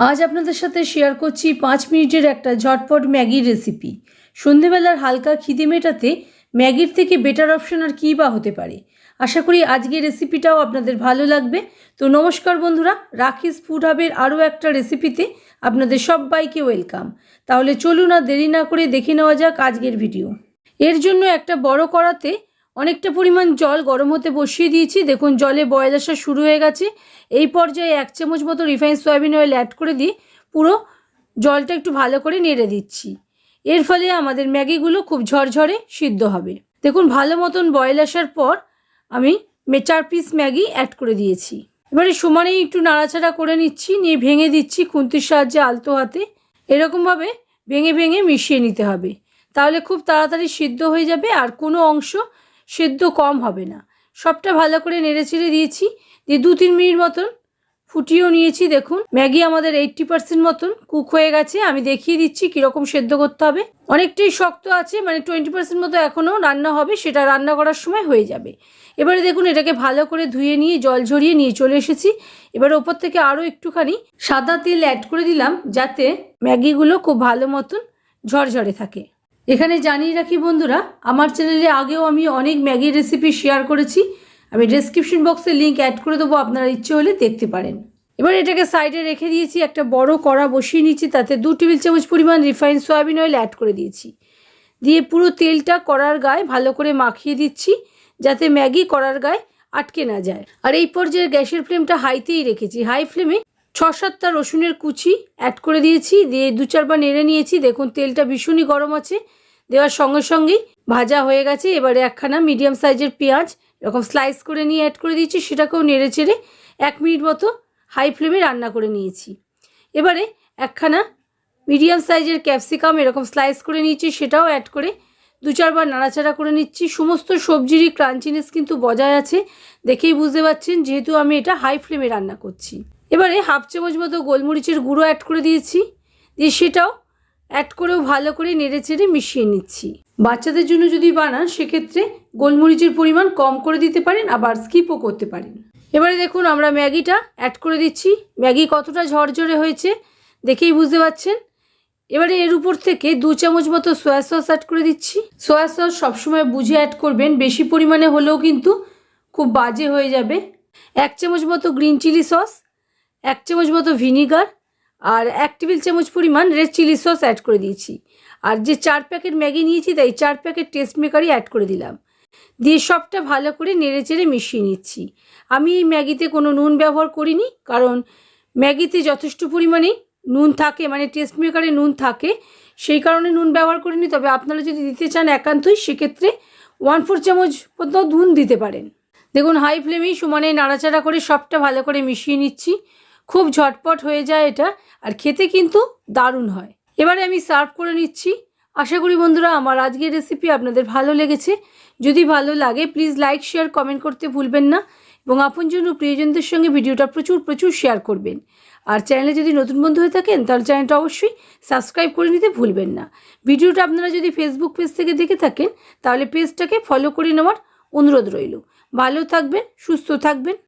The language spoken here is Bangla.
আজ আপনাদের সাথে শেয়ার করছি পাঁচ মিনিটের একটা ঝটপট ম্যাগির রেসিপি সন্ধেবেলার হালকা খিদে মেটাতে ম্যাগির থেকে বেটার অপশন আর কী বা হতে পারে? আশা করি আজকের রেসিপিটাও আপনাদের ভালো লাগবে। তো নমস্কার বন্ধুরা, রাখিস ফুড হাবের আরও একটা রেসিপিতে আপনাদের সবাইকে ওয়েলকাম তাহলে চলুন আর দেরি না করে দেখে নেওয়া যাক আজকের ভিডিও এর জন্য একটা বড় কড়াতে অনেকটা পরিমাণ জল গরম হতে বসিয়ে দিয়েছি। দেখুন, জলে বয়েল আসা শুরু হয়ে গেছে। এই পর্যায়ে এক চামচ মতো রিফাইন সয়াবিন অয়েল অ্যাড করে দিয়ে পুরো জলটা একটু ভালো করে নেড়ে দিচ্ছি। এর ফলে আমাদের ম্যাগিগুলো খুব ঝরঝরে সিদ্ধ হবে। দেখুন, ভালো মতন বয়েল আসার পর আমি চার পিস ম্যাগি অ্যাড করে দিয়েছি। এবারে সমানেই একটু নাড়াচাড়া করে নিচ্ছি, নিয়ে ভেঙে দিচ্ছি খুন্তির সাহায্যে আলতো হাতে। এরকমভাবে ভেঙে ভেঙে মিশিয়ে নিতে হবে। তাহলে খুব তাড়াতাড়ি সিদ্ধ হয়ে যাবে আর কোনো অংশ সেদ্ধ কম হবে না। সবটা ভালো করে নেড়ে চেড়ে দিয়েছি। দিয়ে দু তিন মিনিট মতন ফুটিয়েও নিয়েছি, দেখুন। ম্যাগি আমাদের এইট্টি পার্সেন্ট মতন কুক হয়ে গেছে। আমি দেখিয়ে দিচ্ছি কীরকম সেদ্ধ করতে হবে। অনেকটাই শক্ত আছে মানে টোয়েন্টি পার্সেন্ট মতো এখনও রান্না হবে, সেটা রান্না করার সময় হয়ে যাবে। এবারে দেখুন, এটাকে ভালো করে ধুয়ে নিয়ে, জল ঝরিয়ে নিয়ে চলে এসেছি। এবার ওপর থেকে আরও একটুখানি সাদা তেল অ্যাড করে দিলাম, যাতে ম্যাগিগুলো খুব ভালো মতন ঝরঝরে থাকে। এখানে জানিয়ে রাখি বন্ধুরা, আমার চ্যানেলে আগেও আমি অনেক ম্যাগির রেসিপি শেয়ার করেছি। আমি ডেসক্রিপশন বক্সে লিঙ্ক অ্যাড করে দেবো, আপনারা ইচ্ছে হলে দেখতে পারেন। এবার এটাকে সাইডে রেখে দিয়েছি, একটা বড় কড়া বসিয়ে নিয়েছি, তাতে দু টেবিল চামচ পরিমাণ রিফাইন সয়াবিন অয়েল অ্যাড করে দিয়েছি। দিয়ে পুরো তেলটা কড়ার গায়ে ভালো করে মাখিয়ে দিচ্ছি, যাতে ম্যাগি কড়ার গায়ে আটকে না যায়। আর এই পর্যায়ে গ্যাসের ফ্লেমটা হাইতেই রেখেছি। হাই ফ্লেমে ছ সাতটা রসুনের কুচি অ্যাড করে দিয়েছি, দিয়ে দু চারবার নেড়ে নিয়েছি। দেখুন, তেলটা ভীষণই গরম আছে। দেওয়ার সঙ্গে সঙ্গেই ভাজা হয়ে গেছে। এবারে একখানা মিডিয়াম সাইজের পেঁয়াজ এরকম স্লাইস করে নিয়ে অ্যাড করে দিয়েছি, সেটাকেও নেড়ে চেড়ে এক মিনিট মতো হাই ফ্লেমে রান্না করে নিয়েছি। এবারে একখানা মিডিয়াম সাইজের ক্যাপসিকাম এরকম স্লাইস করে নিয়েছি, সেটাও অ্যাড করে দু চারবার নাড়াচাড়া করে নিচ্ছি। সমস্ত সবজিরই ক্রাঞ্চিনেস কিন্তু বজায় আছে, দেখেই বুঝতে পারছেন যেহেতু আমি এটা হাই ফ্লেমে রান্না করছি। এবারে হাফ চামচ মতো গোলমরিচের গুঁড়ো অ্যাড করে দিয়েছি, দিয়ে সেটাও অ্যাড করেও ভালো করে নেড়ে চেড়ে মিশিয়ে নিচ্ছি। বাচ্চাদের জন্য যদি বানান, সেক্ষেত্রে গোলমরিচের পরিমাণ কম করে দিতে পারেন, আবার স্কিপও করতে পারেন। এবারে দেখুন, আমরা ম্যাগিটা অ্যাড করে দিচ্ছি। ম্যাগি কতটা ঝরঝরে হয়েছে, দেখেই বুঝতে পারছেন এবারে এর উপর থেকে দু চামচ মতো সয়া সস অ্যাড করে দিচ্ছি। সয়া সস সবসময় বুঝে অ্যাড করবেন, বেশি পরিমাণে হলেও কিন্তু খুব বাজে হয়ে যাবে। এক চামচ মতো গ্রিন চিলি সস এক চামচ মতো ভিনিগার আর এক টেবিল চামচ পরিমাণ রেড চিলি সস অ্যাড করে দিয়েছি। আর যে চার প্যাকেট ম্যাগি নিয়েছি, তাই চার প্যাকেট টেস্ট মেকারই অ্যাড করে দিলাম। দিয়ে সবটা ভালো করে নেড়ে চেড়ে মিশিয়ে নিচ্ছি। আমি এই ম্যাগিতে কোনো নুন ব্যবহার করিনি, কারণ ম্যাগিতে যথেষ্ট পরিমাণে নুন থাকে মানে টেস্ট মেকারে নুন থাকে, সেই কারণে নুন ব্যবহার করিনি। তবে আপনারা যদি দিতে চান একান্তই, সেক্ষেত্রে ওয়ান ফোর চামচ পর্যন্ত নুন দিতে পারেন। দেখুন হাই ফ্লেমেই সমানে নাড়াচাড়া করে সবটা ভালো করে মিশিয়ে নিচ্ছি। খুব ঝটপট হয়ে যায় এটা, আর খেতে কিন্তু দারুণ হয়। এবারে আমি সার্ভ করে নিচ্ছি। আশা করি বন্ধুরা আমার আজকের রেসিপি আপনাদের ভালো লেগেছে। যদি ভালো লাগে প্লিজ লাইক শেয়ার কমেন্ট করতে ভুলবেন না এবং আপনজন ও প্রিয়জনদের সঙ্গে ভিডিওটা প্রচুর প্রচুর শেয়ার করবেন। আর চ্যানেলে যদি নতুন বন্ধু হয়ে থাকেন, তাহলে চ্যানেলটা অবশ্যই সাবস্ক্রাইব করে নিতে ভুলবেন না। ভিডিওটা আপনারা যদি ফেসবুক পেজ থেকে দেখে থাকেন, তাহলে পেজটাকে ফলো করে নেওয়ার অনুরোধ রইল। ভালো থাকবেন, সুস্থ থাকবেন।